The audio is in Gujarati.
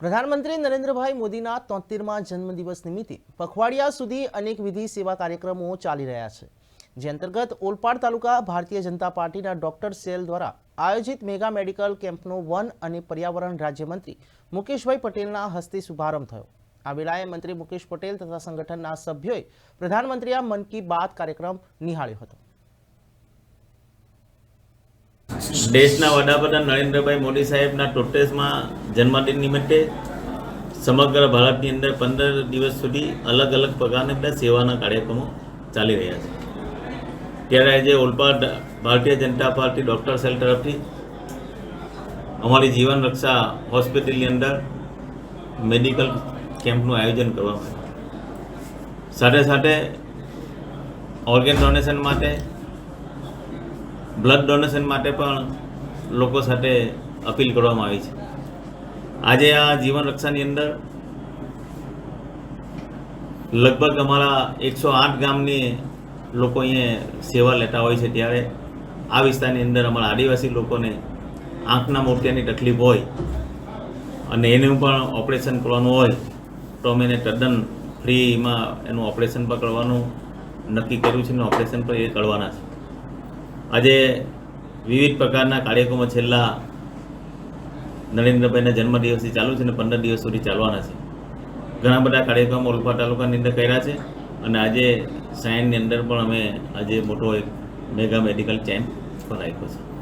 પ્રધાનમંત્રી નરેન્દ્રભાઈ મોદીના તોતેરમાં જન્મદિવસ નિમિત્તે પખવાડિયા સુધી અનેક વિધિ સેવા કાર્યક્રમો ચાલી રહ્યા છે, જે અંતર્ગત ઓલપાડ તાલુકા ભારતીય જનતા પાર્ટીના ડોક્ટર સેલ દ્વારા આયોજિત મેગા મેડિકલ કેમ્પનો વન અને પર્યાવરણ રાજ્યમંત્રી મુકેશભાઈ પટેલના હસ્તે શુભારંભ થયો. આ વેળાએ મંત્રી મુકેશ પટેલ તથા સંગઠનના સભ્યોએ પ્રધાનમંત્રીએ મન કી બાત કાર્યક્રમ નિહાળ્યો હતો. દેશના વડાપ્રધાન નરેન્દ્રભાઈ મોદી સાહેબના ટોટેસમાં જન્મદિન નિમિત્તે સમગ્ર ભારતની અંદર પંદર દિવસ સુધી અલગ અલગ પ્રકારના બધા સેવાના કાર્યક્રમો ચાલી રહ્યા છે. ત્યારે આજે Olpad Bharatiya Janata party doctor cell તરફથી અમારી જીવન રક્ષા હોસ્પિટલની અંદર મેડિકલ કેમ્પનું આયોજન કરવામાં આવ્યું. સાથે સાથે ઓર્ગેન ડોનેશન માટે બ્લડ ડોનેશન માટે પણ લોકો સાથે અપીલ કરવામાં આવી છે. આજે આ જીવન રક્ષાની અંદર લગભગ અમારા એકસો આઠ ગામની લોકો અહીંયા સેવા લેતા હોય છે ત્યારે આ વિસ્તારની અંદર અમારા આદિવાસી લોકોને આંખના મોતિયાની તકલીફ હોય અને એનું પણ ઓપરેશન કરવાનું હોય તો અમે એને તદ્દન ફ્રીમાં એનું ઓપરેશન પણ કરવાનું, નક્કી કર્યું છે અને ઓપરેશન પણ એ કરવાના છે. આજે વિવિધ પ્રકારના કાર્યક્રમો છેલ્લા નરેન્દ્રભાઈના જન્મદિવસથી ચાલુ છે અને પંદર દિવસ સુધી ચાલવાના છે. ઘણા બધા કાર્યક્રમો ઓલફા તાલુકાની અંદર કર્યા છે અને આજે સાયનની અંદર પણ અમે આજે મોટો એક મેગા મેડિકલ કેમ્પ પણ રાખ્યો છે.